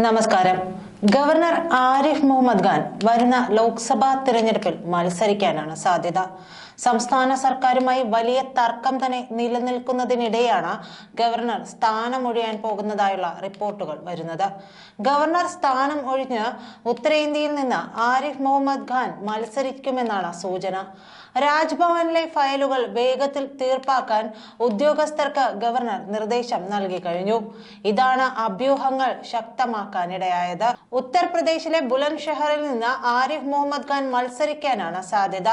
നമസ്കാരം. ഗവർണർ ആരിഫ് മുഹമ്മദ് ഖാൻ വരുന്ന ലോക്സഭാ തിരഞ്ഞെടുപ്പിൽ മത്സരിക്കാനാണ് സാധ്യത. സംസ്ഥാന സർക്കാരുമായി വലിയ തർക്കം തന്നെ നിലനിൽക്കുന്നതിനിടെയാണ് ഗവർണർ സ്ഥാനം ഒഴിയാൻ പോകുന്നതായുള്ള റിപ്പോർട്ടുകൾ വരുന്നത്. ഗവർണർ സ്ഥാനം ഒഴിഞ്ഞ് ഉത്തരേന്ത്യയിൽ നിന്ന് ആരിഫ് മുഹമ്മദ് ഖാൻ മത്സരിക്കുമെന്നാണ് സൂചന. രാജ്ഭവനിലെ ഫയലുകൾ വേഗത്തിൽ തീർപ്പാക്കാൻ ഉദ്യോഗസ്ഥർക്ക് ഗവർണർ നിർദ്ദേശം നൽകി കഴിഞ്ഞു. ഇതാണ് അഭ്യൂഹങ്ങൾ ശക്തമാക്കാനിടയായത്. ഉത്തർപ്രദേശിലെ ബുലന്ദ് ഷെഹറിൽ നിന്ന് ആരിഫ് മുഹമ്മദ് ഖാൻ മത്സരിക്കാനാണ് സാധ്യത.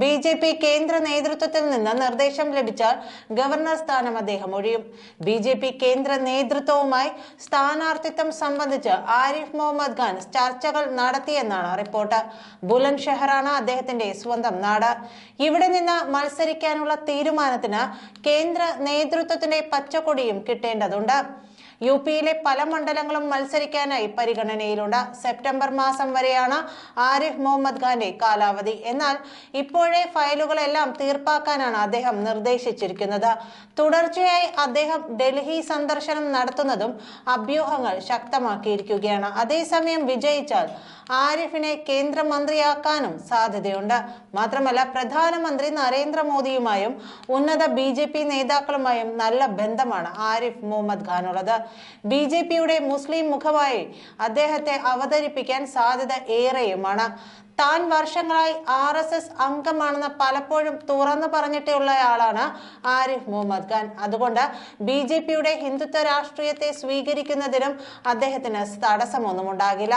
ബി ജെ പി കേന്ദ്ര നേതൃത്വത്തിൽ നിന്ന് നിർദ്ദേശം ലഭിച്ചാൽ ഗവർണർ സ്ഥാനം അദ്ദേഹം ഒഴിയും. ബി ജെ പി കേന്ദ്ര നേതൃത്വവുമായി സ്ഥാനാർത്ഥിത്വം സംബന്ധിച്ച് ആരിഫ് മുഹമ്മദ് ഖാൻ ചർച്ചകൾ നടത്തിയെന്നാണ് റിപ്പോർട്ട്. ബുലന്ദ് ഷെഹറാണ് അദ്ദേഹത്തിന്റെ സ്വന്തം നാട്. ഇവിടെ നിന്ന് മത്സരിക്കാനുള്ള തീരുമാനത്തിന് കേന്ദ്ര നേതൃത്വത്തിന്റെ പച്ചക്കൊടിയും കിട്ടേണ്ടതുണ്ട്. യു പിയിലെ പല മണ്ഡലങ്ങളും മത്സരിക്കാനായി പരിഗണനയിലുണ്ട്. സെപ്റ്റംബർ മാസം വരെയാണ് ആരിഫ് മുഹമ്മദ് ഖാന്റെ കാലാവധി. എന്നാൽ ഇപ്പോഴേ ഫയലുകളെല്ലാം തീർപ്പാക്കാനാണ് അദ്ദേഹം നിർദ്ദേശിച്ചിരിക്കുന്നത്. തുടർച്ചയായി അദ്ദേഹം ഡൽഹി സന്ദർശനം നടത്തുന്നതും അഭ്യൂഹങ്ങൾ ശക്തമാക്കിയിരിക്കുകയാണ്. അതേസമയം വിജയിച്ചാൽ ആരിഫിനെ കേന്ദ്രമന്ത്രിയാക്കാനും സാധ്യതയുണ്ട്. മാത്രമല്ല പ്രധാനമന്ത്രി നരേന്ദ്രമോദിയുമായും ഉന്നത ബി നേതാക്കളുമായും നല്ല ബന്ധമാണ് ആരിഫ് മുഹമ്മദ് ഖാനുള്ളത്. ബി ജെ പിയുടെ മുസ്ലിം മുഖമായി അദ്ദേഹത്തെ അവതരിപ്പിക്കാൻ സാധ്യത ഏറെയുമാണ്. താൻ വർഷങ്ങളായി ആർ എസ് എസ് അംഗമാണെന്ന് പലപ്പോഴും തുറന്നു പറഞ്ഞിട്ടുള്ളയാളാണ് ആരിഫ് മുഹമ്മദ് ഖാൻ. അതുകൊണ്ട് ബി ജെ പിയുടെ ഹിന്ദുത്വ രാഷ്ട്രീയത്തെ സ്വീകരിക്കുന്നതിനും അദ്ദേഹത്തിന് തടസ്സമൊന്നും ഉണ്ടാകില്ല.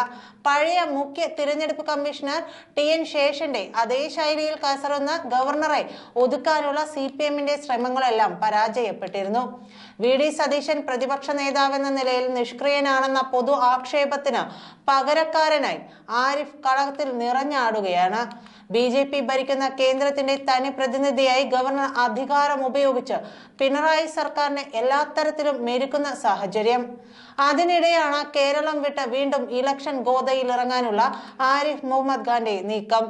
പഴയ മുഖ്യ തിരഞ്ഞെടുപ്പ് കമ്മീഷണർ ടി എൻ ശേഷന്റെ അതേ ശൈലിയിൽ കസറുന്ന ഗവർണറെ ഒതുക്കാനുള്ള സി പി എമ്മിന്റെ ശ്രമങ്ങളെല്ലാം പരാജയപ്പെട്ടിരുന്നു. വി ഡി സതീശൻ പ്രതിപക്ഷ നേതാവെന്ന നിലയിൽ നിഷ്ക്രിയനാണെന്ന പൊതു ആക്ഷേപത്തിന് പകരക്കാരനായി ആരിഫ് കളത്തിൽ നിറഞ്ഞാടുകയാണ് ബി ജെ പി ഭരിക്കുന്ന കേന്ദ്രത്തിന്റെ തനി പ്രതിനിധിയായി ഗവർണർ അധികാരം ഉപയോഗിച്ച് പിണറായി സർക്കാരിനെ എല്ലാ തരത്തിലും മെരുക്കുന്ന സാഹചര്യം. അതിനിടെയാണ് കേരളം വിട്ട് വീണ്ടും ഇലക്ഷൻ ഗോതയിൽ ഇറങ്ങാനുള്ള ആരിഫ് മുഹമ്മദ് ഖാന്റെ നീക്കം.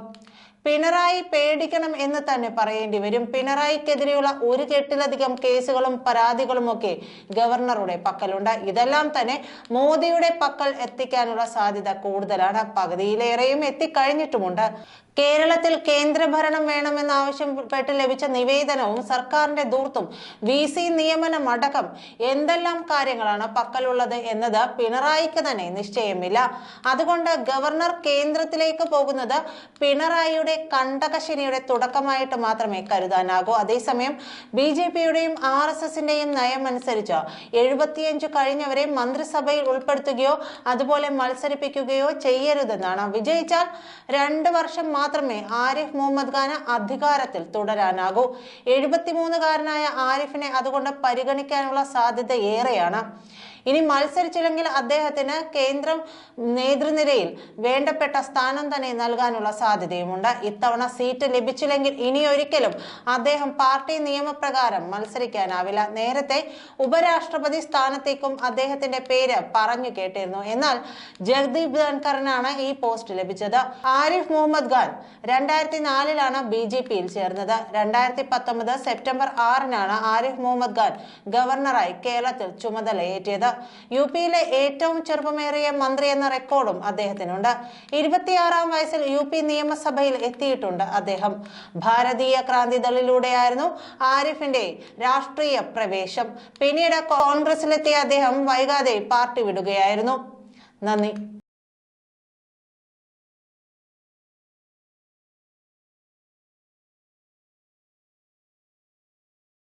പിണറായി പേടിക്കണം എന്ന് തന്നെ പറയേണ്ടി വരും. പിണറായിക്കെതിരെയുള്ള ഒരു കെട്ടിലധികം കേസുകളും പരാതികളും ഒക്കെ ഗവർണറുടെ പക്കലുണ്ട്. ഇതെല്ലാം തന്നെ മോദിയുടെ പക്കൽ എത്തിക്കാനുള്ള സാധ്യത കൂടുതലാണ്. പകുതിയിലേറെയും എത്തിക്കഴിഞ്ഞിട്ടുമുണ്ട്. കേരളത്തിൽ കേന്ദ്രഭരണം വേണമെന്ന് ആവശ്യപ്പെട്ട് ലഭിച്ച നിവേദനവും സർക്കാരിന്റെ ദൂർത്തും. വി സി നിയമനം അടക്കം എന്തെല്ലാം കാര്യങ്ങളാണ് പക്കലുള്ളത് എന്നത് പിണറായിക്ക് തന്നെ നിശ്ചയമില്ല. അതുകൊണ്ട് ഗവർണർ കേന്ദ്രത്തിലേക്ക് പോകുന്നത് പിണറായിയുടെ കണ്ടകശനിയുടെ തുടക്കമായിട്ട് മാത്രമേ കരുതാനാകൂ. അതേസമയം ബി ജെ പിയുടെയും ആർ എസ് എസിന്റെയും നയം അനുസരിച്ച് എഴുപത്തിയഞ്ച് കഴിഞ്ഞവരെ മന്ത്രിസഭയിൽ ഉൾപ്പെടുത്തുകയോ അതുപോലെ മത്സരിപ്പിക്കുകയോ ചെയ്യരുതെന്നാണ്. വിജയിച്ചാൽ രണ്ട് വർഷം മാത്രമേ ആരിഫ് മുഹമ്മദ് ഖാന് അധികാരത്തിൽ തുടരാനാകൂ. എഴുപത്തിമൂന്നുകാരനായ ആരിഫിനെ അതുകൊണ്ട് പരിഗണിക്കാനുള്ള സാധ്യത ഏറെയാണ്. ഇനി മത്സരിച്ചില്ലെങ്കിൽ അദ്ദേഹത്തിന് കേന്ദ്രം നേതൃനിരയിൽ വേണ്ടപ്പെട്ട സ്ഥാനം തന്നെ നൽകാനുള്ള സാധ്യതയുമുണ്ട്. ഇത്തവണ സീറ്റ് ലഭിച്ചില്ലെങ്കിൽ ഇനി ഒരിക്കലും അദ്ദേഹം പാർട്ടി നിയമപ്രകാരം മത്സരിക്കാനാവില്ല. നേരത്തെ ഉപരാഷ്ട്രപതി സ്ഥാനത്തേക്കും അദ്ദേഹത്തിന്റെ പേര് പറഞ്ഞു കേട്ടിരുന്നു. എന്നാൽ ജഗദീപ് ധൻഖറിനാണ് ഈ പോസ്റ്റ് ലഭിച്ചത്. ആരിഫ് മുഹമ്മദ് ഖാൻ രണ്ടായിരത്തി നാലിലാണ് ബി ജെ പിയിൽ ചേർന്നത്. രണ്ടായിരത്തി പത്തൊമ്പത് സെപ്റ്റംബർ ആറിനാണ് ആരിഫ് മുഹമ്മദ് ഖാൻ ഗവർണറായി കേരളത്തിൽ ചുമതലയേറ്റത് യു പിയിലെ ഏറ്റവും ചെറുപ്പമേറിയ മന്ത്രി എന്ന റെക്കോർഡും അദ്ദേഹത്തിനുണ്ട്. ഇരുപത്തിയാറാം വയസ്സിൽ യു പി നിയമസഭയിൽ എത്തിയിട്ടുണ്ട് അദ്ദേഹം. ഭാരതീയ ക്രാന്തി ദളിലൂടെയായിരുന്നു ആരിഫിന്റെ രാഷ്ട്രീയ പ്രവേശം. പിന്നീട് കോൺഗ്രസിലെത്തിയ അദ്ദേഹം വൈകാതെ പാർട്ടി വിടുകയായിരുന്നു. നന്ദി.